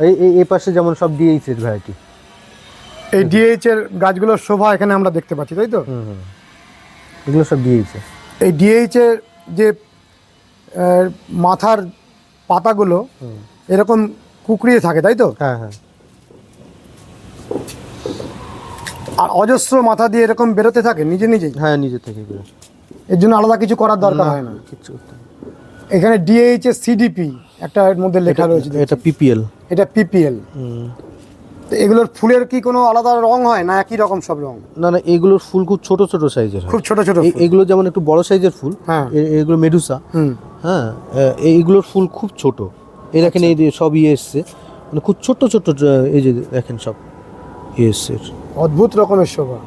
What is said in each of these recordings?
এই এই- পাশে যেমন সব ডিএইচ এর ভ্যারাইটি এই ডিএইচ এর গাছগুলোর শোভা এখানে আমরা দেখতে পাচ্ছি তাই তো? এগুলো সব ডিএইচ এই ডিএইচ এর যে মাথার পাতাগুলো এরকম কুকড়িয়ে থাকে তাই তো? হ্যাঁ হ্যাঁ। আর অজস্র মাথা দিয়ে এরকম বেরোতে থাকে নিজে নিজেই? হ্যাঁ নিজে থেকে এর জন্য আলাদা কিছু করার দরকার হয় না? না। এখানে ডিএইচ এর সিডিপি একটা এর মধ্যে লেখা রয়েছে এটা পিপিএল এটা পিপিএল তো এগুলোর ফুলের কি কোনো আলাদা রং হয় না একই রকম সব রং? না না এগুলোর ফুল খুব ছোট ছোট সাইজের খুব ছোট ছোট এগুলো যেমন একটু বড় সাইজের ফুল হ্যাঁ। এগুলো মেডুসা হুম। হ্যাঁ এইগুলোর ফুল খুব ছোট। এই দেখেন এই যে সব ইয়ে এসছে। মানে খুব ছোট ছোট এই যে দেখেন সব ইয়ে এসছে। অদ্ভুত রকমের শোভা।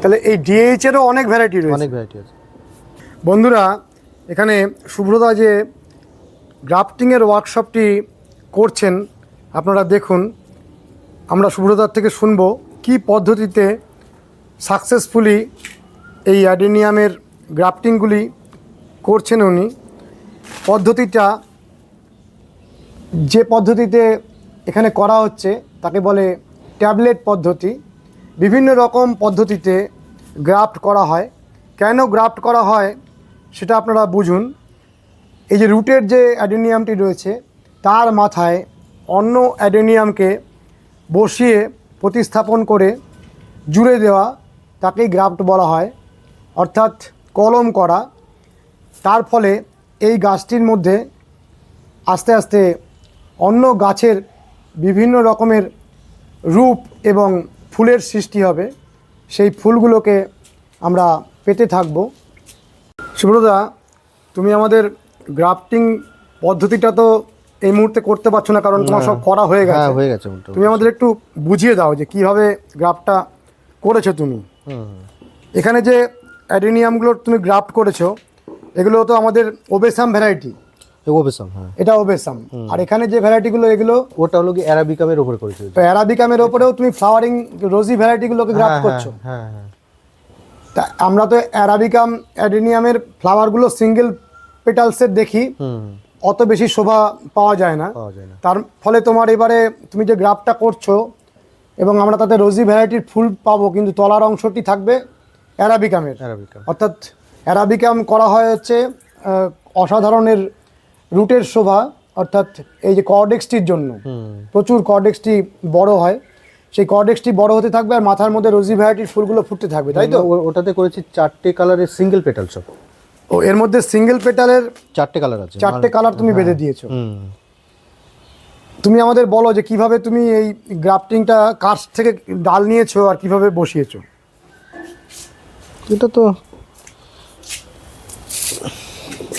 তাহলে এই ডিএইচ এরও অনেক ভ্যারাইটি রয়েছে। অনেক ভ্যারাইটি আছে। বন্ধুরা এখানে শুভ্রদা যে গ্রাফটিংয়ের ওয়ার্কশপটি করছেন, আপনারা দেখুন। আমরা শুভ্রদার থেকে শুনব কি পদ্ধতিতে সাকসেসফুলি এই অ্যাডেনিয়ামের গ্রাফটিংগুলি করছেন উনি। পদ্ধতিটা, যে পদ্ধতিতে এখানে করা হচ্ছে, তাকে বলে ট্যাবলেট পদ্ধতি। বিভিন্ন রকম পদ্ধতিতে গ্রাফট করা হয়। কেন গ্রাফট করা হয়, সেটা আপনারা বুঝুন। এই যে রুটের যে অ্যাডেনিয়ামটি রয়েছে, তার মাথায় অন্য অ্যাডেনিয়ামকে বসিয়ে প্রতিস্থাপন করে জুড়ে দেওয়া, তাকেই গ্রাফট বলা হয়, অর্থাৎ কলম করা। তার ফলে এই গাছটির মধ্যে আস্তে আস্তে অন্য গাছের বিভিন্ন রকমের রূপ এবং ফুলের সৃষ্টি হবে। সেই ফুলগুলোকে আমরা পেতে থাকব। সুব্রতা, তুমি আমাদের গ্রাফটিং পদ্ধতিটা তো এই মুহূর্তে করতে পারছ না কারণ তোমার সব করা হয়ে হ্যাঁ গেছে। হয়ে গেছে তুমি আমাদের একটু বুঝিয়ে দাও যে কীভাবে গ্রাফটা করেছ তুমি। এখানে যে অ্যাডেনিয়ামগুলো তুমি গ্রাফট করেছ এগুলো তো আমাদের ওবেসাম ভ্যারাইটি ওবেসাম হ্যাঁ। এটা ওবেসাম আর এখানে যে ভ্যারাইটিগুলো এগুলো ওটা হলো কি অ্যারাবিকামের উপরে করেছে তো অ্যারাবিকামের ওপরেও তুমি ফ্লাওয়ারিং রোজি ভ্যারাইটিগুলোকে গ্রাফট হ্যাঁ, করছ। হ্যাঁ হ্যাঁ। তা আমরা তো অ্যারাবিকাম অ্যাডেনিয়ামের ফ্লাওয়ারগুলো সিঙ্গেল পেটালসের দেখি অত বেশি শোভা পাওয়া যায় না। তার ফলে তোমার এবারে তুমি যে গ্রাফটা করছ এবং আমরা তাতে রোজি ভ্যারাইটির ফুল পাবো কিন্তু তলার অংশটি থাকবে অ্যারাবিকামের অ্যারাবিকাম অর্থাৎ অ্যারাবিকাম করা হয় হচ্ছে অসাধারণের রুটের শোভা অর্থাৎ এই যে কর্ডেক্সটির জন্য। প্রচুর কর্ডেক্সটি বড় হয়। সেই কর্ডেক্সটি বড় হতে থাকবে আর মাথার মধ্যে রোজি ভ্যারাইটির ফুলগুলো ফুটতে থাকবে তাই তো? ওটাতে করেছি চারটে কালারের সিঙ্গেল পেটাল সব ও এর মধ্যে সিঙ্গেল পেটালের চারটে কালার আছে। চারটে কালার তুমি বেঁধে দিয়েছ। তুমি আমাদের বলো যে কীভাবে তুমি এই গ্রাফটিংটা কাছ থেকে ডাল নিয়েছো আর কীভাবে বসিয়েছো? এটা তো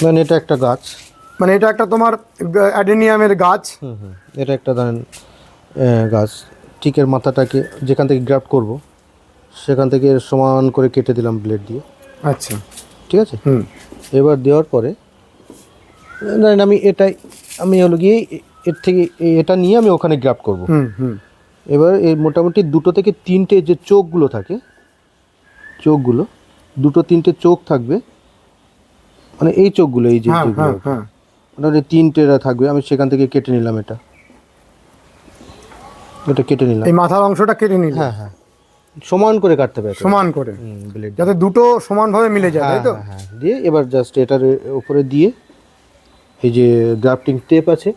মানে এটা একটা গাছ। মানে এটা একটা তোমার অ্যাডেনিয়ামের গাছ। এটা একটা ধরেন গাছ। টিকের মাথাটাকে যেখান থেকে গ্রাফট করব সেখান থেকে সমান করে কেটে দিলাম ব্লেড দিয়ে। আচ্ছা। ঠিক আছে? হুম। এবার দেওয়ার পরে ধরেন আমি এটাই আমি হলো গিয়ে এর থেকে এটা নিয়ে আমি ওখানে গ্রাফ করব। হুম হুম। এবার এই মোটামুটি দুটো থেকে তিনটে যে চোখগুলো থাকে চোখগুলো দুটো তিনটে চোখ থাকবে। মানে এই চোখগুলো এই যে হ্যাঁ হ্যাঁ হ্যাঁ। মোটামুটি তিনটে থাকবে আমি সেখান থেকে কেটে নিলাম এটা। এটা কেটে নিলাম। এই মাথার অংশটা কেটে নিলাম হ্যাঁ হ্যাঁ। সমান করে কাটতে হবে সমান করে। ব্লেড যাতে দুটো সমানভাবে মিলে যায় তাই তো? হ্যাঁ হ্যাঁ দিয়ে এবার জাস্ট এটার উপরে দিয়ে এই যে গ্রাফটিং টেপ আছে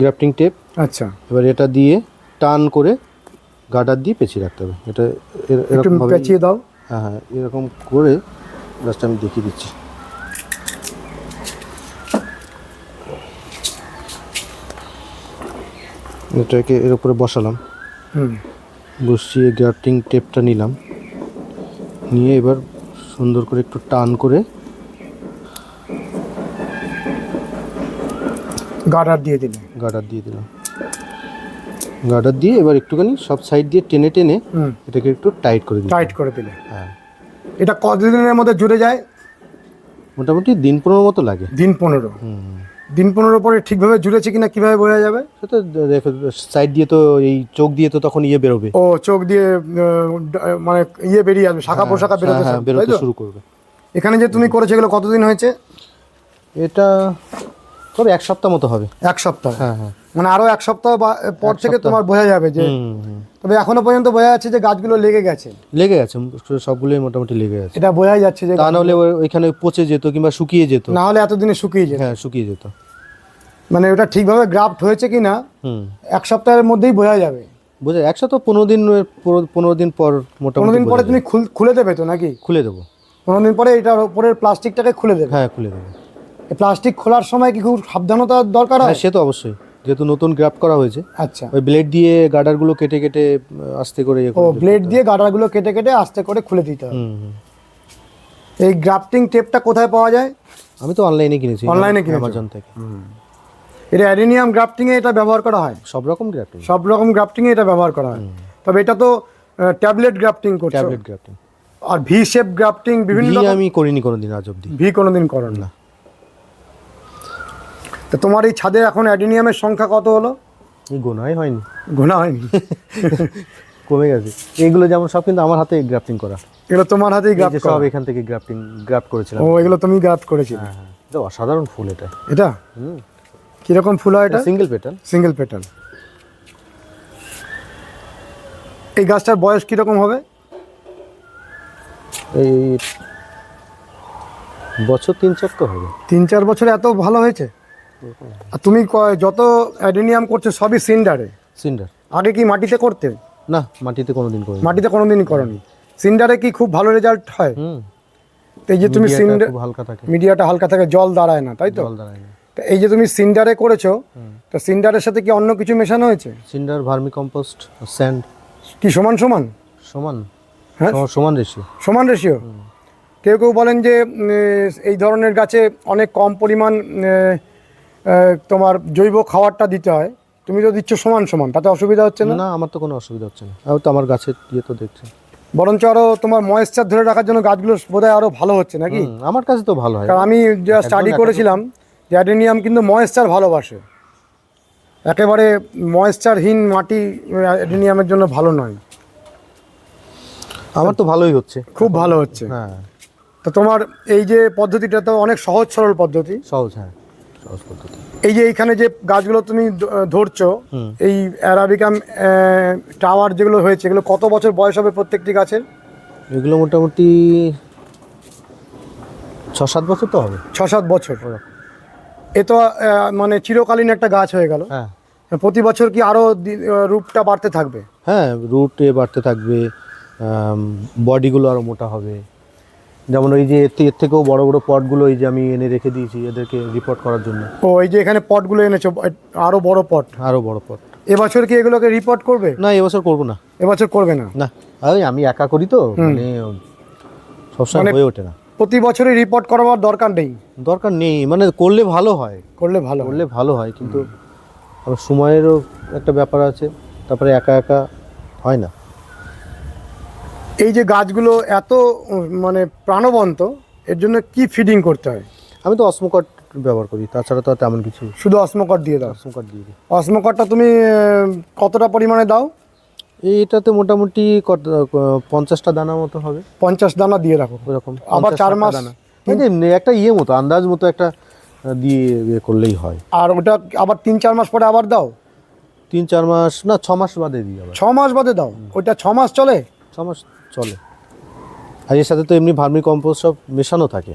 গ্রাফটিং টেপ আচ্ছা। এবার এটা দিয়ে টান করে গার্ডার দিয়ে পেঁচিয়ে রাখতে হবে। এটা এরকম ভাবে পেঁচিয়ে দাও। হ্যাঁ হ্যাঁ এরকম করে জাস্ট আমি দেখিয়ে দিচ্ছি। এটাকে এর উপরে বসালাম। হুম। বসিয়ে গ্রাফটিং টেপটা নিলাম। নিয়ে এবার সুন্দর করে একটু টান করে গার্ডার দিয়ে দিলে গার্ডার দিয়ে দিলাম। গার্ডার দিয়ে এবার একটুখানি সব সাইড দিয়ে টেনে টেনে এটাকে একটু টাইট করে দিই টাইট করে দিলে। হ্যাঁ। এটা কতদিনের মধ্যে জুড়ে যায়? মোটামুটি দিন পনেরো মতো লাগে। দিন পনেরো। হুম। দিন পনেরো পরে ঠিকভাবে জুড়েছে কিনা কীভাবে বোঝা যাবে? সেটা দেখো সাইড দিয়ে তো এই চোখ দিয়ে তো তখন ইয়ে বেরোবে। ও চোখ দিয়ে আহ, মানে ইয়ে বেরিয়ে আসবে শাখা পোশাখা বেরোতে হ্যাঁ হ্যাঁ থাকবে, তাই বেরোতে তো? শুরু করবে। এখানে যে তুমি করেছ এগুলো কতদিন হয়েছে? এটা তবে এক সপ্তাহ মতো হবে। এক সপ্তাহ? হ্যাঁ হ্যাঁ। মানে আরও এক সপ্তাহ পর থেকে তোমার বোঝা যাবে যে। তবে এখনও পর্যন্ত বোঝা যাচ্ছে যে গাছগুলো লেগে গেছে। লেগে গেছে সবগুলোই মোটামুটি লেগে গেছে। এটা বোঝাই যাচ্ছে যে তা নাহলে ওই- ওইখানে পচে যেত কিংবা শুকিয়ে যেত। না হলে এতদিনে শুকিয়ে যেত। হ্যাঁ শুকিয়ে যেত। মানে ওটা ঠিকভাবে গ্রাফট হয়েছে কি না এক সপ্তাহের মধ্যেই বোঝা যাবে। বোঝা এক সপ্তাহ পনেরো দিন পনেরো- দিন পর মোটামুটি পনেরো দিন পরে তুমি খুলে দেবে তো নাকি? খুলে দেবো। পনেরো দিন পরে এটার উপরের প্লাস্টিকটাকে খুলে দেবে। হ্যাঁ খুলে দেবে। প্লাস্টিক খোলার সময় কি খুব সাবধানতার দরকার হ্যাঁ? হয় সে তো অবশ্যই। যেহেতু নতুন গ্রাফট করা হয়েছে আচ্ছা। ওই ব্লেড দিয়ে গার্ডারগুলো কেটে কেটে আস্তে করে ইয়ে ও ব্লেড। দিয়ে গাডারগুলো কেটে কেটে আস্তে করে খুলে দিতে হবে। এই গ্রাফটিং টেপটা কোথায় পাওয়া যায়? আমি তো অনলাইনে কিনেছি এ কিনেছো? অ্যামাজন থেকে এটা অ্যাডিনিয়াম গ্রাফটিং এ এটা ব্যবহার করা হয়? সব রকম গ্রাফটিং সব রকম গ্রাফটিং এ এটা ব্যবহার করা হয়। তবে এটা তো ট্যাবলেট গ্রাফটিং করছ। ট্যাবলেট গ্রাফটিং আর ভি শেপ গ্রাফটিং বিভিন্ন আমি করিনি কোনোদিন আজ অবধি। ভি কোনোদিন করো না। তো তোমার এই ছাদে এখন অ্যাডিনিয়ামের সংখ্যা কত হলো? এই গোনাই হয়নি। গোনা হয়নি? কমে গেছে। এগুলো যেমন সব কিন্তু আমার হাতে গ্রাফটিং করা। এগুলো তোমার হাতেই যে সব এখান থেকে গ্রাফটিং গ্রাফট করেছিলাম। ও এগুলো তুমি গ্রাফট করেছিলে। হ্যাঁ হ্যাঁ। এটা অসাধারণ ফুল এটা। এটা? হুম। কীরকম ফুল হয় এটা? সিঙ্গেল পেটাল সিঙ্গেল পেটাল এই গাছটার বয়স কীরকম হবে? এই বছর তিন তো হবে। তিন চার বছরে এত ভালো হয়েছে? আর তুমি যত অ্যাডেনিয়াম করছ সবই সিন্ডারে? সিন্ডার। আগে কি মাটিতে করতে? না মাটিতে কোনোদিন করিনি। মাটিতে কোনোদিনই করনি। সিন্ডারে কি খুব ভালো রেজাল্ট হয়? এই যে তুমি সিন্ডার হালকা থাকে। মিডিয়াটা হালকা থাকে জল দাঁড়ায় না তাই তো? জল দাঁড়ায় না। এই যে তুমি সিন্ডারে করেছ তো সিন্ডারের সাথে কি অন্য কিছু মেশানো হয়েছে? Cinder vermicompost sand. কি সমান সমান? সমান। হ্যাঁ? সমান- রেশিও সমান রেশিও কেউ কেউ বলেন যে এই ধরনের গাছে অনেক কম পরিমাণ তোমার জৈব খাবারটা দিতে হয়। তুমি তো দিচ্ছ সমান সমান তাতে অসুবিধা হচ্ছে না? না আমার তো কোনো অসুবিধা হচ্ছে না। আমি তো আমার গাছের ইয়ে তো দেখছি। বরঞ্চ আরও তোমার ময়েশ্চার ধরে রাখার জন্য গাছগুলো বোধহয় আরও ভালো হচ্ছে নাকি? আমার কাছে তো ভালো হয়। কারণ আমি যা স্টাডি করেছিলাম যে অ্যাডেনিয়াম কিন্তু ময়েশ্চার ভালোবাসে। একেবারে ময়েশ্চারহীন মাটি অ্যাডেনিয়ামের জন্য ভালো নয়। আমার তো ভালোই হচ্ছে। খুব ভালো হচ্ছে। হ্যাঁ। তো তোমার এই যে পদ্ধতিটা তো অনেক সহজ সরল পদ্ধতি। সহজ হ্যাঁ। সহজ পদ্ধতি এই যে এইখানে যে গাছগুলো তুমি ধরছো এই অ্যারাবিকাম টাওয়ার যেগুলো হয়েছে এগুলো কত বছর বয়স হবে প্রত্যেকটি গাছের? এগুলো মোটামুটি ছ সাত বছর তো হবে। ছ সাত বছর। এ তো মানে চিরকালীন একটা গাছ হয়ে গেল। হ্যাঁ। প্রতি বছর কি আরও দি- আহ, রূপটা বাড়তে থাকবে? হ্যাঁ রুট বাড়তে থাকবে বডিগুলো আরও মোটা হবে। যেমন ওই যে এর থেকেও বড় বড় পটগুলো এই যে আমি এনে রেখে দিয়েছি এদেরকে রিপোর্ট করার জন্য। ও এই যে এখানে পটগুলো এনেছো এ- আরও বড় পট? আরও বড় পট। এবছর কি এগুলোকে রিপোর্ট করবে? না এবছর করব না। এবছর করবে না? না ওই আমি একা করি তো মানে সবসময় মানে- হয়ে ওঠে না। প্রতি বছরই রিপোর্ট করাবার দরকার নেই? দরকার নেই মানে করলে ভালো হয়। করলে ভালো করলে ভালো হয় কিন্তু সময়েরও একটা ব্যাপার আছে তারপরে একা একা হয় না। এই যে গাছগুলো এত মানে প্রাণবন্ত এর জন্য কি ফিডিং করতে হয়? আমি তো অসমকট ব্যবহার করি তাছাড়া তো তেমন কিছু শুধু অসমকট দিয়ে দাও? অসমকট দিয়ে দিই। অসমকটটা তুমি কতটা পরিমাণে দাও? এইটাতে মোটামুটি কত পঞ্চাশটা দানা মতো হবে। পঞ্চাশ দানা দিয়ে রাখো। ওরকম আবার চার মাস দানা। একটা ইয়ে মতো আন্দাজ মতো একটা দিয়ে ইয়ে করলেই হয়। আর ওটা আবার তিন চার মাস পরে আবার দাও? তিন চার মাস না ছ মাস বাদে দিই আবার। ছ মাস বাদে দাও? ওইটা ছ মাস চলে? ছ মাস চলে। আর এর সাথে তো এমনি ভার্মি কম্পোস্ট সব মেশানো থাকে।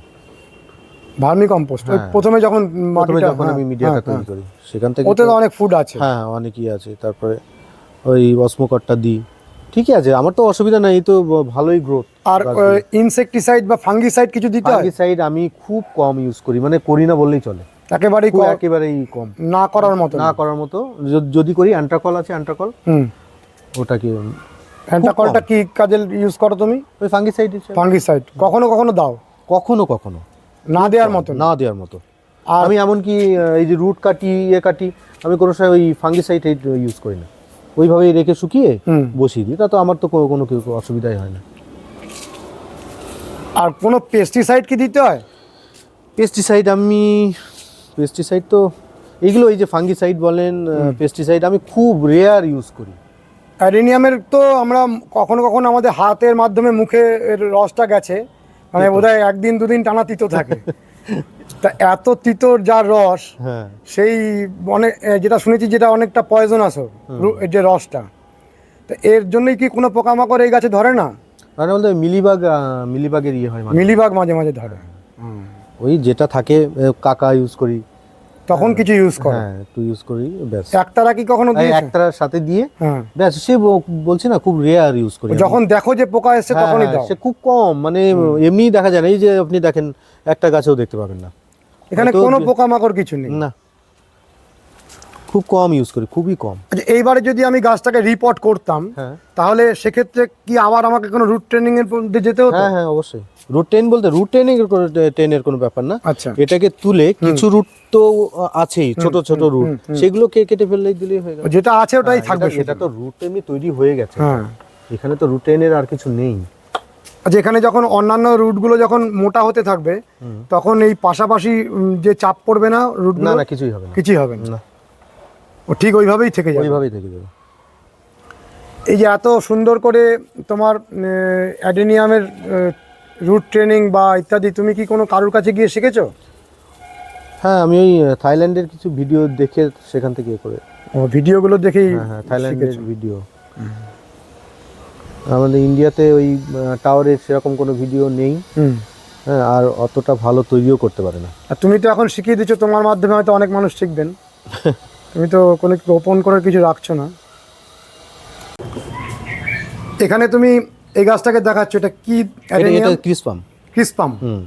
ভার্মি কম্পোস্ট হ্যাঁ। প্রথমে যখন প্রথমে যখন আমি মিডিয়াটা হ্যাঁ, তৈরি হ্যাঁ। করি সেখান থেকে ওতে অনেক ফুড আছে। হ্যাঁ অনেকই আছে। তারপরে ওই অসমকটটা দিই ঠিকই আছে আমার তো অসুবিধা নাই তো ভালোই গ্রোথ আর ইনসেক্টিসাইড বা ফাঙ্গিসাইড কিছু দিতে হয়? ফাঙ্গিসাইড আমি খুব কম ইউজ করি মানে করি না বললেই চলে। একেবারেই একেবারেই কম। না করার মতো না করার মতো। যদি- করি অ্যান্ট্রাকল আছে অ্যান্ট্রাকল হুম। ওটাকে অ্যান্টাকলটা কি কাজে ইউজ করো তুমি? ওই ফাঙ্গিসাইড ফাঙ্গিসাইড কখনো কখনো দাও? কখনো কখনো। না দেওয়ার মতো না দেওয়ার মতো। আর আমি এমনকি এই যে রুট কাটি ইয়ে কাটি আমি কোনো সময় ওই ফাঙ্গিসাইড ইউজ করি না। ওইভাবেই রেখে শুকিয়ে। বসিয়ে দিই। তা তো আমার তো কোনো কিছু অসুবিধাই হয় না। আর কোনো পেস্টিসাইড কি দিতে হয়? পেস্টিসাইড আমি পেস্টিসাইড তো এইগুলো এই যে ফাঙ্গিসাইড বলেন পেস্টিসাইড আমি খুব রেয়ার ইউজ করি। অ্যাডেনিয়ামের তো আমরা কখনো কখনো আমাদের হাতের মাধ্যমে মুখে এর রসটা গেছে। মানে বোধহয় একদিন দুদিন টানা তিতো থাকে। তা এত তিতর যার রস হ্যাঁ। সেই অনেক যেটা শুনেছি যেটা অনেকটা পয়জন আসো যে রসটা। তা এর জন্যই কি কোনো পোকামাকড় এই গাছে ধরে না? মানে বলতে মিলিবাগ মিলিবাগের ইয়ে হয় মানে। মিলিবাগ মাঝে মাঝে ধরে। ওই যেটা থাকে কাকা ইউজ করি। তখন কিছু ইউজ করে। হ্যাঁ একটু ইউজ করি ব্যাস। একতারা কি কখনো দিয়েছে? একটার সাথে দিয়ে? হ্যাঁ। ব্যাস সে বলছি না খুব রেয়ার ইউজ করি যখন দেখো যে পোকা এসছে হ্যাঁ, তখনই হ্যাঁ, দাও। সে খুব কম মানে এমনিই দেখা যায় না। এই যে আপনি দেখেন একটা গাছেও দেখতে পাবেন না। এখানে কোনো পোকামাকড় কিছু নেই। না। খুব কম ইউজ করি খুবই কম। আচ্ছা এইবারে যদি আমি গাছটাকে রিপোর্ট করতাম হ্যাঁ। তাহলে সেক্ষেত্রে কি আবার আমাকে কোনো রুট ট্রেনিং এর যেতে হতো? হ্যাঁ হ্যাঁ অবশ্যই। রুট টেন বলতে রুট টেনের টেনের কোনো ব্যাপার না। আচ্ছা। এটাকে তুলে কিছু রুট তো আছেই ছোট ছোট রুট সেগুলোকে কেটে ফেললেই দিলেই হয়ে গেল। যেটা আছে ওটাই হ্যাঁ, থাকবে এটা তো রুট এমনি তৈরি হয়ে গেছে। হ্যাঁ। এখানে তো রুট টেনের আর কিছু নেই। আচ্ছা এখানে যখন অন্যান্য রুটগুলো যখন মোটা হতে থাকবে তখন এই পাশাপাশি যে চাপ পড়বে না রুট না না কিছুই হবে না। কিছুই হবে না। না। ও ঠিক ওইভাবেই থেকে যাবে। ওইভাবেই থেকে যাবে। এই যে এত সুন্দর করে তোমার অ্যাডেনিয়ামের রুট ট্রেনিং বা ইত্যাদি তুমি কি কোনো কারোর কাছে গিয়ে শিখেছো? হ্যাঁ আমি ওই থাইল্যান্ডের কিছু ভিডিও দেখে সেখান থেকে করে। ও ভিডিওগুলো দেখেই হ্যাঁ হ্যাঁ থাইল্যান্ডের ভিডিও আমাদের ইন্ডিয়াতে ওই টাওয়ারের সেরকম কোনো ভিডিও নেই। হ্যাঁ আর অতটা ভালো তৈরিও করতে পারে না। আর তুমি তো এখন শিখিয়ে দিচ্ছ তোমার মাধ্যমে হয়তো অনেক মানুষ শিখবেন। তুমি তো কোনো ওপেন করার কিছু রাখছো না। এখানে তুমি এই গাছটাকে দেখাচ্ছ এটা কি এটা এটা ক্রিসপাম ক্রিসপাম হুম।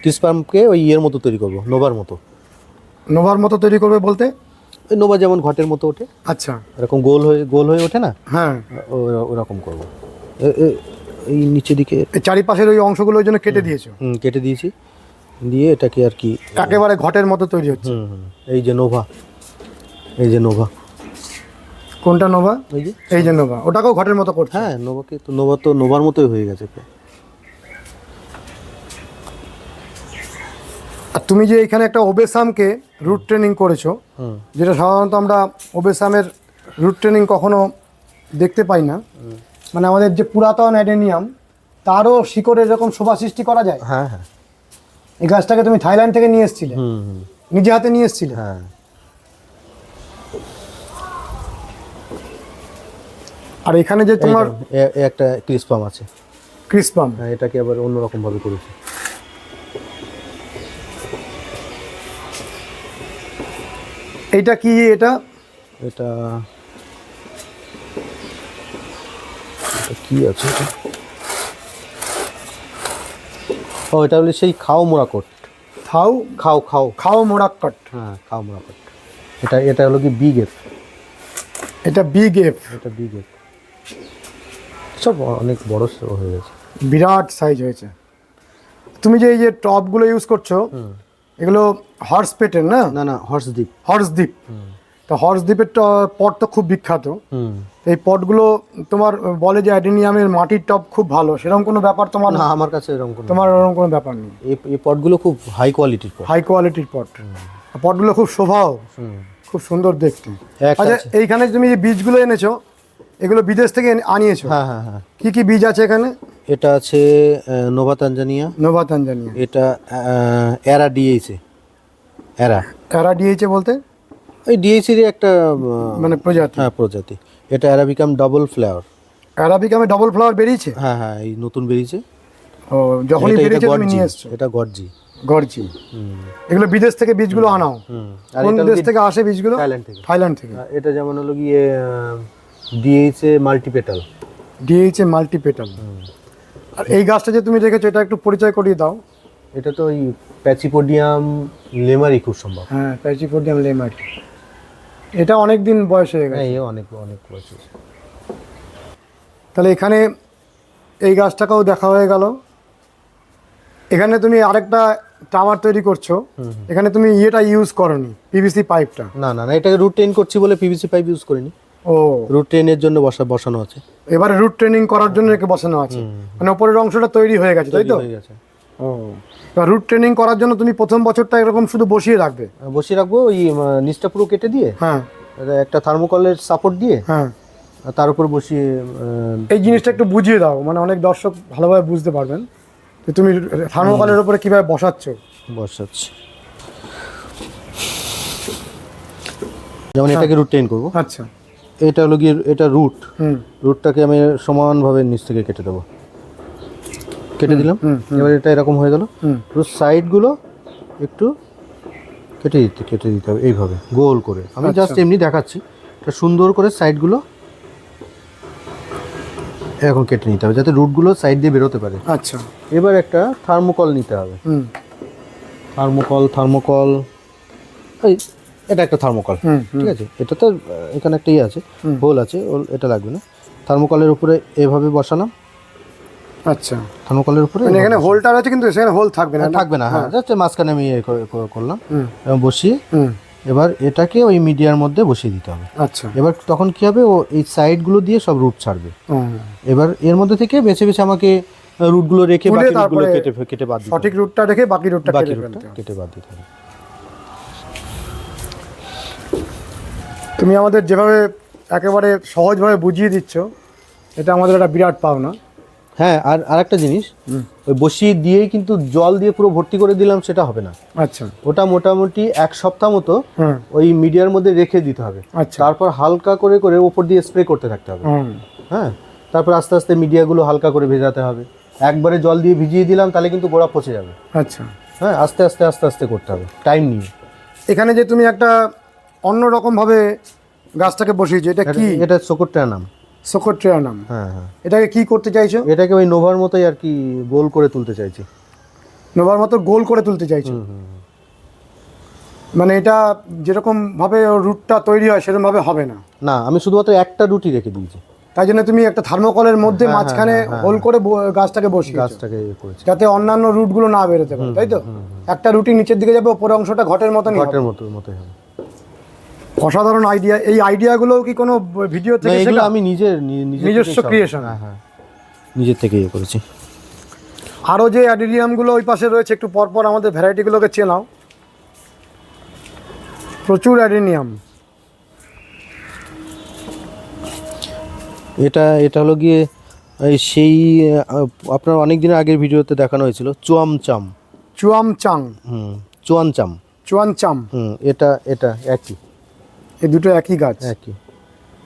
ক্রিসপামকে ওই ইয়ের মতো তৈরি করব নোভার মতো। নোভার মতো তৈরি করবে বলতে? ওই নোভা যেমন ঘটের মতো ওঠে আচ্ছা। এরকম গোল হয়ে গোল হয়ে ওঠে না? হ্যাঁ। ও- ওরকম করব। এই নিচের দিকে চারিপাশের ওই অংশগুলো ওই জন্য কেটে দিয়েছ? হুম, কেটে দিয়েছি। দিয়ে এটাকে আর কি একেবারে ঘটের মতো তৈরি হচ্ছে। এই যে নোভা। এই যে নোভা। কোনটা নোভা এই যে। এই যে নোভা ওটাকেও ঘটের মতো করছে। হ্যাঁ নোভাকে তো নোভা তো নোভার মতোই হয়ে গেছে। আর তুমি যে এখানে একটা ওবেসামকে রুট ট্রেনিং করেছ যেটা সাধারণত আমরা ওবেসামের রুট ট্রেনিং কখনো দেখতে পাই না। মানে আমাদের যে পুরাতন অ্যাডেনিয়াম তারও শিকড়ে এরকম শোভা সৃষ্টি করা যায়? হ্যাঁ হ্যাঁ। এই গাছটাকে তুমি থাইল্যান্ড থেকে নিয়ে এসেছিলে? নিজে হাতে নিয়ে এসেছিলে? হ্যাঁ। আর এখানে যে তোমার একটা ক্রিসপাম আছে। ক্রিসপাম হ্যাঁ এটাকে আবার অন্যরকম ভাবে করেছি। এটা কি এটা? এটা কি আছে? ও এটা হলো সেই খাও মোরাকট। থাও খাও খাও। খাও মোরাক্কট। হ্যাঁ খাও মোরাকট এটা এটা হলো কি বিগ এফ এটা বিগ এফ এটা বিগ এফ সব অনেক বড় হয়ে গেছে। বিরাট সাইজ হয়েছে। তুমি যে এই যে টপগুলো ইউজ করছ এগুলো হর্স পেটের না? না না হর্স দ্বীপ হর্স দ্বীপ তো হর্স দ্বীপের পট তো খুব বিখ্যাত। এই পটগুলো তোমার বলে যে অ্যাডেনিয়ামের মাটির টপ খুব ভালো সেরকম কোনো ব্যাপার তোমার না আমার কাছে এরকম কোনো তোমার ওরকম কোনো ব্যাপার নেই। এই এই পটগুলো খুব হাই কোয়ালিটির পট। হাই কোয়ালিটির পট। পটগুলো খুব শোভাও। খুব সুন্দর দেখতে। আচ্ছা এইখানে তুমি যে বীজগুলো এনেছো এগুলো বিদেশ থেকে আনিয়েছো? হ্যাঁ হ্যাঁ হ্যাঁ। কি কি বীজ আছে এখানে? এটা আছে নোভা তানজানিয়া। Nova Tanzania. এটা এরা ডিএইসি এরা। এরা দিয়েছে বলতে? ওই ডিএইসির একটা মানে প্রজাতি। হ্যাঁ প্রজাতি। এটা অ্যারাবিকাম ডাবল ফ্লাওয়ার অ্যারাবিকামে ডবল ফ্লাওয়ার বেরিয়েছে? হ্যাঁ হ্যাঁ এই নতুন বেরিয়েছে। ও যখনই বেরিয়েছে তুমি নিয়ে এসছো। এটা গর্জি। গর্জি। এগুলো বিদেশ থেকে বীজগুলো আনাও। আর কোন দেশ থেকে আসে বীজগুলো? থাইল্যান্ড থেকে। থাইল্যান্ড থেকে। এটা যেমন হলো গিয়ে ডিএইচে মাল্টিপেটাল ডিএইচএ মাল্টিপেটাল আর এই গাছটা যে তুমি রেখেছো এটা একটু পরিচয় করিয়ে দাও। এটা তো ওই প্যাচিপোডিয়াম লেমারি খুব সম্ভব। হ্যাঁ প্যাচিপোডিয়াম লেমার এটা অনেক দিন বয়স হয়ে গেছে। হ্যাঁ অনেক অনেক বছর তাহলে এখানে এই গাছটাকেও দেখা হয়ে গেল। এখানে তুমি আরেকটা টাওয়ার তৈরি করছ। এখানে তুমি ইয়েটা ইউজ করনি পিভিসি পাইপটা না না না এটাকে রুট টেন করছি বলে পিভিসি পাইপ ইউজ করিনি। ও। রুট ট্রেনের জন্য বসা বসানো আছে। এবারে রুট ট্রেনিং করার জন্য একে বসানো আছে। মানে ওপরের অংশটা তৈরি হয়ে গেছে তাই তো? হয়ে গেছে। ও। এবার রুট ট্রেনিং করার জন্য তুমি প্রথম বছরটা এরকম শুধু বসিয়ে রাখবে? হ্যাঁ, বসিয়ে রাখব ওই নিচটা পুরো কেটে দিয়ে হ্যাঁ। একটা থার্মোকলের সাপোর্ট দিয়ে হ্যাঁ। তার উপর বসিয়ে এই জিনিসটা একটু বুঝিয়ে দাও মানে অনেক দর্শক ভালোভাবে বুঝতে পারবেন যে তুমি থার্মোকলের উপরে কীভাবে বসাচ্ছ। বসাচ্ছ। যেমন এটাকে আচ্ছা। রুট ট্রেন করব। আচ্ছা। এটা হলো গিয়ে এটা রুট হুম। রুটটাকে আমি সমানভাবে নিচ থেকে কেটে দেবো। কেটে দিলাম? এবার এটা এরকম হয়ে গেল। হুম। সাইডগুলো একটু কেটে দিতে কেটে দিতে হবে এইভাবে গোল করে। আমি আচ্ছা। জাস্ট এমনি দেখাচ্ছি। এটা সুন্দর করে সাইডগুলো এরকম কেটে নিতে হবে যাতে রুটগুলো সাইড দিয়ে বেরোতে পারে। আচ্ছা। এবার একটা থার্মোকল নিতে হবে। হুম। থার্মোকল থার্মোকল এই এটা একটা থার্মোকল ঠিক আছে? এটা তো এখানে একটা ইয়ে আছে হোল আছে এটা লাগবে না। থার্মোকলের উপরে এভাবে বসালাম। আচ্ছা। থার্মোকলের উপরে মানে এখানে হোলটা রয়েছে কিন্তু সেখানে হোল থাকবে না থাকবে না হ্যাঁ জাস্ট মাঝখানে আমি ইয়ে করে- করে- করলাম। এবং বসিয়ে এবার এটাকে ওই মিডিয়ার মধ্যে বসিয়ে দিতে হবে। আচ্ছা। এবার তখন কি হবে? ও এই সাইডগুলো দিয়ে সব রুট ছাড়বে। এবার এর মধ্যে থেকে বেছে বেছে আমাকে রুটগুলো রেখে বাকি রুটগুলো কেটে কেটে বাদ দিতে সঠিক রুটটা রেখে বাকি রুটটা বাকি রুটটা কেটে বাদ দিতে হবে। তুমি আমাদের যেভাবে একেবারে সহজভাবে বুঝিয়ে দিচ্ছ এটা আমাদের একটা বিরাট পাওনা। হ্যাঁ আর আরেকটা জিনিস ওই বসিয়ে দিয়েই কিন্তু জল দিয়ে পুরো ভর্তি করে দিলাম সেটা হবে না। আচ্ছা। ওটা মোটামুটি এক সপ্তাহ মতো ওই মিডিয়ার মধ্যে রেখে দিতে হবে। আচ্ছা। তারপর হালকা করে করে ওপর দিয়ে স্প্রে করতে থাকতে হবে। হ্যাঁ তারপর আস্তে আস্তে মিডিয়াগুলো হালকা করে ভেজাতে হবে। একবারে জল দিয়ে ভিজিয়ে দিলাম তাহলে কিন্তু গোড়া পচে যাবে। আচ্ছা। হ্যাঁ আস্তে আস্তে আস্তে আস্তে করতে হবে টাইম নিয়ে। এখানে যে তুমি একটা অন্য রকম ভাবে গাছটাকে বসিয়েছো। এটা কি? এটা- শকরটার নাম। সকট্রিয়া নাম। হ্যাঁ হ্যাঁ। এটাকে কি করতে চাইছো? এটাকে ওই নোভার মতোই আর কি গোল করে তুলতে চাইছি। নোভার মতো গোল করে তুলতে চাইছো। মানে এটা যেরকম ভাবে রুটটা তৈরি হয় সেরকম ভাবে হবে না। না আমি শুধুমাত্র একটা রুটি রেখে দিয়েছি। তাই জন্য তুমি একটা থার্মোকলের মধ্যে মাঝখানে হোল করে গাছটাকে বসিয়ে গাছটাকে করেছি। যাতে অন্যান্য রুটগুলো না বেরোতে পারে তাই তো? একটা রুটি নিচের দিকে যাবে ওপরের অংশটা ঘটের মতনই হবে। ঘটের মতো মতোই হবে। অসাধারণ আইডিয়া এই আইডিয়াগুলো কি কোনো ভিডিও থেকে এগুলো আমি নিজের নি- নিজস্ব ক্রিয়েশন হ্যাঁ হ্যাঁ। নিজের থেকে ইয়ে করেছি। আরও যে অ্যাডিনিয়ামগুলো ওই পাশে রয়েছে একটু পরপর আমাদের ভ্যারাইটিগুলোকে চেনাও। প্রচুর অ্যাডিনিয়াম এটা এটা হলো গিয়ে সেই আপনার অনেক দিনের আগের ভিডিওতে দেখানো হয়েছিল চুয়াম চাম চুয়াম চাং হুম চুয়ান চাম চুয়ান চাম হুম এটা এটা একই। এই দুটো একই গাছ। একই।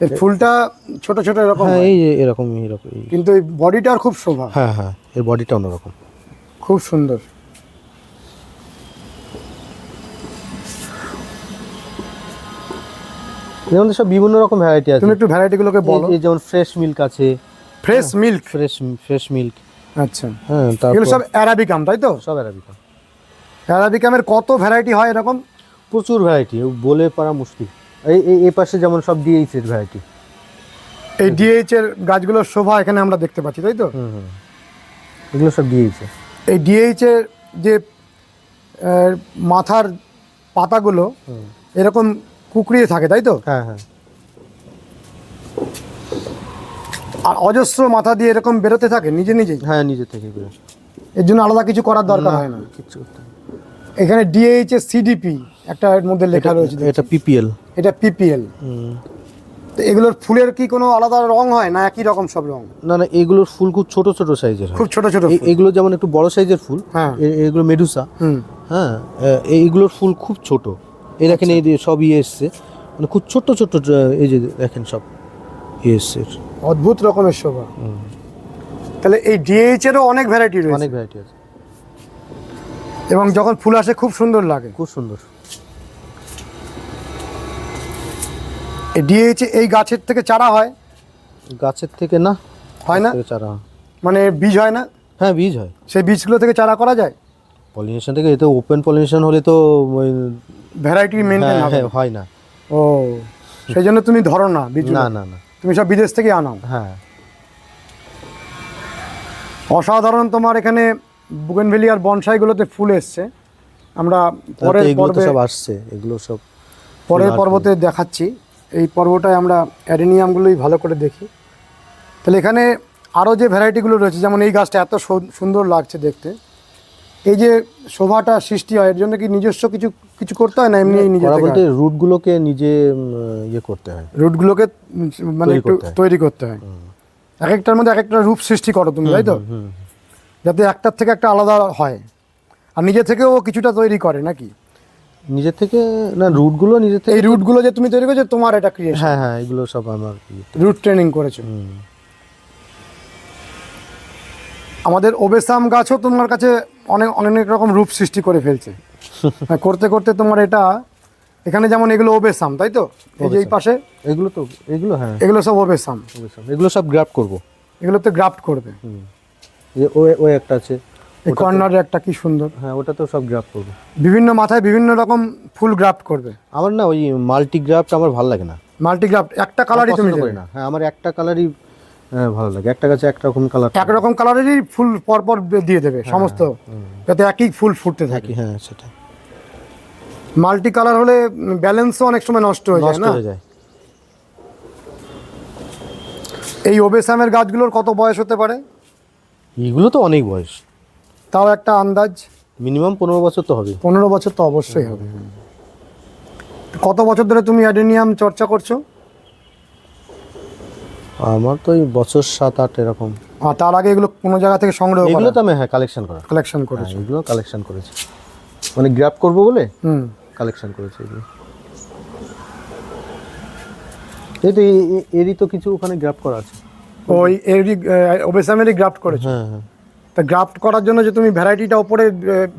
এর ফুলটা ছোট ছোট এরকম হ্যাঁ। এই এরকম এরকম কিন্তু এই বডিটার খুব শোভা। হ্যাঁ হ্যাঁ এর বডিটা অন্যরকম। খুব সুন্দর। যেমন সব বিভিন্ন রকম ভ্যারাইটি আছে। তুমি একটু ভ্যারাইটিগুলোকে বলো। এই- যেমন ফ্রেশ মিল্ক আছে। Fresh milk fresh fresh milk আচ্ছা। হ্যাঁ তারপর সব অ্যারাবিকাম তাই তো? সব অ্যারাবিকা অ্যারাবিকামের কত ভ্যারাইটি হয় এরকম? প্রচুর ভ্যারাইটি বলে পারা মুশকিল। এই এই পাশে যেমন সব ডিএইচ এর ভ্যারাইটি এই ডিএইচ এর গাছগুলোর শোভা এখানে আমরা দেখতে পাচ্ছি তাই তো? এগুলো সব ডিএইচ এই ডিএইচ এর যে মাথার পাতাগুলো এরকম কুকড়িয়ে থাকে তাই তো? হ্যাঁ হ্যাঁ। আর অজস্র মাথা দিয়ে এরকম বেরোতে থাকে নিজে নিজেই হ্যাঁ নিজে থেকে এর জন্য আলাদা কিছু করার দরকার হয় না? না। এখানে ডিএইচ এর সিডিপি একটা এর মধ্যে লেখা রয়েছে এটা পিপিএল এটা পিপিএল তো এগুলোর ফুলের কি কোনো আলাদা রং হয় না একই রকম সব রং? না না এগুলোর ফুল খুব ছোট ছোট সাইজের খুব ছোট ছোট এগুলো যেমন একটু বড় সাইজের ফুল হ্যাঁ। এগুলো মেডুসা হুম। হ্যাঁ এইগুলোর ফুল খুব ছোট। এই দেখেন এই যে সব ইয়ে এসছে। মানে খুব ছোট ছোট এই যে দেখেন সব ইয়ে এসছে। অদ্ভুত রকমের শোভা। তাহলে এই ডিএইচ এরও অনেক ভ্যারাইটি রয়েছে। অনেক ভ্যারাইটি আছে। এবং যখন ফুল আসে খুব সুন্দর লাগে। খুব সুন্দর। ডিএইচ এই গাছের থেকে চারা হয়? গাছের থেকে না হয় না? চারা মানে বীজ হয় না? হ্যাঁ বীজ হয়। সেই বীজগুলো থেকে চারা করা যায়? পলিনেশন থেকে এতে ওপেন পলিনেশন হলে তো ভ্যারাইটি মেনটেন হ্যাঁ, হবে। হ্যাঁ, না। ও সেই জন্য তুমি ধরো না বীজ না না না। তুমি সব বিদেশ থেকে আনাও। হ্যাঁ। অসাধারণ তোমার এখানে বুগেনভেলিয়ার বনসাইগুলোতে ফুল এসছে। আমরা পরের পর্বে সব আসছে এগুলো সব পরের পর্বতে দেখাচ্ছি। এই পর্বটায় আমরা অ্যাডেনিয়ামগুলোই ভালো করে দেখি। তাহলে এখানে আরও যে ভ্যারাইটিগুলো রয়েছে যেমন এই গাছটা এত সুন্দর লাগছে দেখতে। এই যে শোভাটা সৃষ্টি হয় এর জন্য কি নিজস্ব কিছু কিছু করতে হয় না এমনি নিজে বলতে রুটগুলোকে নিজে ইয়ে করতে হয়। রুটগুলোকে মানে একটু। তৈরি করতে হয়। এক একটার মধ্যে এক একটা রূপ সৃষ্টি করো তুমি তাই তো? যাতে একটার থেকে একটা আলাদা হয়। আর নিজে থেকেও কিছুটা তৈরি করে নাকি? নিজের থেকে না রুটগুলো নিজের থেকে এই রুটগুলো যে তুমি তৈরি করেছ তোমার এটা ক্রিয়েশন হ্যাঁ হ্যাঁ এগুলো সব আমার। রুট ট্রেনিং করেছ। আমাদের ওবেসাম গাছও তোমার কাছে অনেক অনেক রকম রূপ সৃষ্টি করে ফেলছে। হ্যাঁ, করতে করতে তোমার এটা এখানে যেমন এগুলো ওবেসাম তাই তো? এই যে এই পাশে? এগুলো তো এগুলো হ্যাঁ। এগুলো সব ওবেসাম। অবশ্যই। এগুলো সব গ্রাফট করব। এগুলোতে গ্রাফট করবে। ও একটা আছে। এই কর্নারে একটা কি সুন্দর। হ্যাঁ ওটা তো সব গ্রাফট করব। বিভিন্ন মাথায় বিভিন্ন রকম ফুল গ্রাফট করবে। আমার না ওই মাল্টি গ্রাফট আমার ভালো লাগে না। মাল্টি গ্রাফট একটা কালারই তুমি করি না। হ্যাঁ আমার একটা কালারই ভালো লাগে। একটা গাছে একটা রকম কালার একরকম কালারেরই ফুল পরপর দিয়ে দেবে সমস্ত। যাতে একই ফুল ফুটতে থাকে। হ্যাঁ সেটা মাল্টি কালার হলে ব্যালেন্সও অনেক সময় নষ্ট হয়ে যায় না? হয়ে যায়। এই ওবেসামের গাছগুলোর কত বয়স হতে পারে? এগুলো তো অনেক বয়স। তাও একটা আন্দাজ। মিনিমাম পনেরো বছর তো হবে। পনেরো বছর তো অবশ্যই হবে। কত বছর ধরে তুমি অ্যাডেনিয়াম চর্চা করছ? আমার তো ওই বছর সাত আট এরকম। আর তার আগে এগুলো কোনো জায়গা থেকে সংগ্রহ এগুলো তো আমি হ্যাঁ কালেকশন করা। কালেকশন হ্যাঁ করেছ। এগুলো কালেকশন করেছি। মানে গ্র্যাপ করব বলে হুম। কালেকশন করেছি এগুলো। এই তো এরই তো কিছু ওখানে গ্র্যাপ করা আছে। ওই এরই ওবেসামেরই গ্রাফট করেছে? হ্যাঁ হ্যাঁ। তা গ্রাফট করার জন্য যে তুমি ভ্যারাইটিটা ওপরে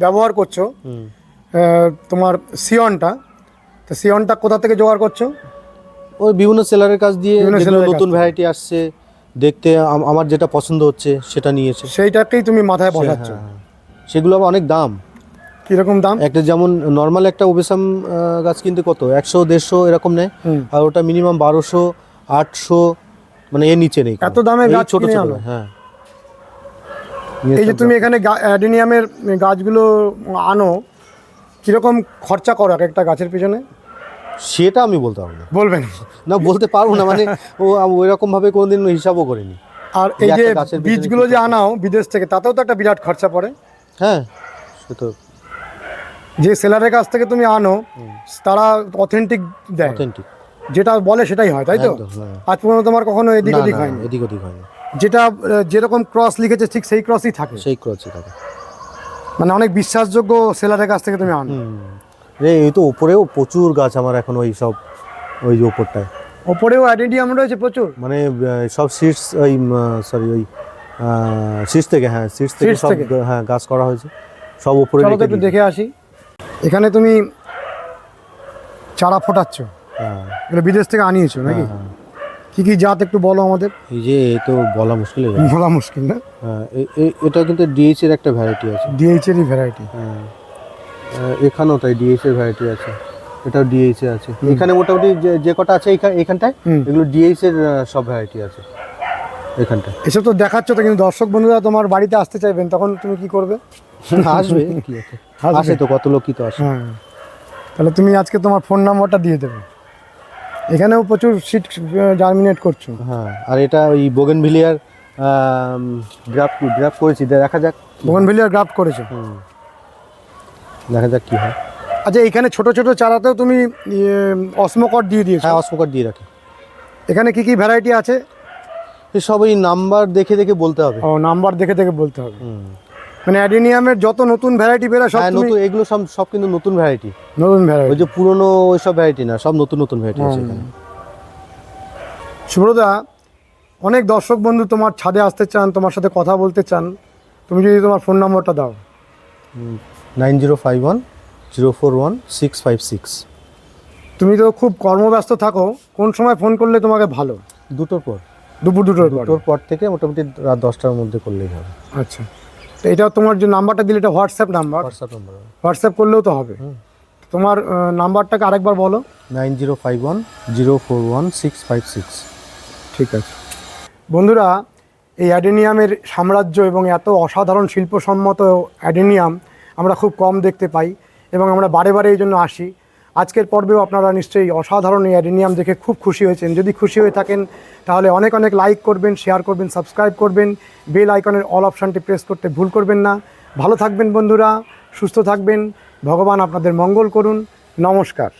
ব্যবহার করছ তোমার সিয়নটা তো সিয়নটা কোথা থেকে জোগাড় করছ? ওই বিভিন্ন সেলারের কাছ দিয়ে নতুন ভ্যারাইটি আসছে দেখতে আমার যেটা পছন্দ হচ্ছে সেটা নিয়েছে। সেইটাকেই তুমি মাথায় বসাচ্ছ হ্যাঁ, হ্যাঁ। সেগুলো আবার অনেক দাম। কীরকম দাম? একটা যেমন নর্মাল একটা ওবেসাম গাছ কিনতে কত? একশো দেড়শো এরকম নেয়। আর ওটা মিনিমাম বারোশো আটশো মানে এর নিচে নেই এত দামে গাছ ছোট ছোট হ্যাঁ। এই যে তুমি এখানে অ্যাডেনিয়ামের গাছগুলো আনো কীরকম খরচা করো এক একটা গাছের পিছনে? সেটা আমি বলতে পারব না। বলবেন। না বলতে পারব না মানে ও ওই রকম ভাবে কোনোদিন হিসাবও করিনি। আর এই যে গাছের বীজগুলো যে আনাও বিদেশ থেকে তাতেও তো একটা বিরাট খরচা পড়ে। হ্যাঁ সে তো যে সেলারের কাছ থেকে তুমি আনো তারা অথেন্টিক দেয়। অথেন্টিক যেটা বলে সেটাই হয় তাই তো? হ্যাঁ। আজ পর্যন্ত তোমার কখনো এদিক ওদিক হয়নি। এদিক ওদিক হয়নি। যেটা যেরকম ক্রস লিখেছে ঠিক সেই ক্রসই থাকে। সেই ক্রসই থাকে। মানে অনেক বিশ্বাসযোগ্য সেলারের কাছ থেকে তুমি আনো। রে এই তো ওপরেও প্রচুর গাছ আমার এখন ওই সব ওই যে ওপরটায়। ওপরেও অ্যাডিডিয়াম রয়েছে প্রচুর? মানে সব সিটস ওই সরি ওই সিটস থেকে হ্যাঁ সিটস থেকে সব? হ্যাঁ গাছ করা হয়েছে। সব তো একটু দেখে আসি। এখানে তুমি চারা ফোটাচ্ছ। হ্যাঁ। বিদেশ থেকে আনিয়েছো নাকি? হ্যাঁ। কি কি জাত একটু বলো আমাদের? এই যে এই তো বলা মুশকিল বলা মুশকিল না? হ্যাঁ এটা কিন্তু ডিএইচ এর একটা ভ্যারাইটি আছে। ডিএইচ এরই ভ্যারাইটি হ্যাঁ এখানেও তাই ডিএইচ এর ভ্যারাইটি আছে। এটাও ডিএইচ এ আছে। এখানে মোটামুটি যে- কটা আছে এখা- এখানটায় এগুলো ডিএইচ এর সব ভ্যারাইটি আছে। এখানটায়। এসব তো দেখাচ্ছ তো কিন্তু দর্শক বন্ধুরা তোমার বাড়িতে আসতে চাইবেন তখন তুমি কি করবে? আসবে কি আছে? আসবে। আসে তো কত লোকই তো আসে। হ্যাঁ। তাহলে তুমি আজকে তোমার ফোন নাম্বারটা দিয়ে দেবে। এখানেও প্রচুর সিট জার্মিনেট করছ। হ্যাঁ আর এটা ওই বোগেন ভিলিয়ার গ্রাফ গ্রাফ করেছি দেখা যাক। বোগনভেলিয়ার গ্রাফ করেছ। হুম। দেখা যাক কি হয়। আচ্ছা এখানে ছোট ছোট চারাতেও তুমি অসমকট দিয়ে দিয়েছ। হ্যাঁ অস্মকার দিয়ে রাখি। এখানে কি কি ভ্যারাইটি আছে? এই সব ওই নাম্বার দেখে দেখে বলতে হবে। ও নাম্বার দেখে দেখে বলতে হবে। হুম। মানে অ্যাডিনিয়ামের যত নতুন ভ্যারাইটি বেরোয় সব হ্যাঁ নতুন এগুলো সব সব কিন্তু নতুন ভ্যারাইটি নতুন ভ্যারাইটি ওই যে পুরনো ওই সব ভ্যারাইটি না সব নতুন নতুন ভ্যারাইটি আছে এখানে। সুব্রতা অনেক দর্শক বন্ধু তোমার ছাদে আসতে চান তোমার সাথে কথা বলতে চান। তুমি যদি তোমার ফোন নম্বরটা দাও। Nine zero five one zero four one six five six তুমি তো খুব কর্মব্যস্ত থাকো কোন সময় ফোন করলে তোমাকে ভালো? দুটোর পর। দুপুর দুটোর পর। দুটোর পর থেকে মোটামুটি রাত দশটার মধ্যে করলেই হবে। আচ্ছা। তো এটা তোমার যে নাম্বারটা দিলে এটা WhatsApp number. WhatsApp number WhatsApp করলেও তো হবে। তোমার নাম্বারটাকে আরেকবার বলো। Nine zero five one zero four one six five six. ঠিক আছে। বন্ধুরা এই অ্যাডেনিয়ামের সাম্রাজ্য এবং এত অসাধারণ শিল্পসম্মত অ্যাডেনিয়াম আমরা খুব কম দেখতে পাই এবং আমরা বারে বারে এই জন্য আসি। আজকের পর্বেও আপনারা নিশ্চয়ই অসাধারণ অ্যাডিনিয়াম দেখে খুব খুশি হয়েছেন। যদি খুশি হয়ে থাকেন, তাহলে অনেক অনেক লাইক করবেন শেয়ার করবেন সাবস্ক্রাইব করবেন। বেল আইকনের অল অপশানটি প্রেস করতে ভুল করবেন না। ভালো থাকবেন বন্ধুরা, সুস্থ থাকবেন। ভগবান আপনাদের মঙ্গল করুন। নমস্কার।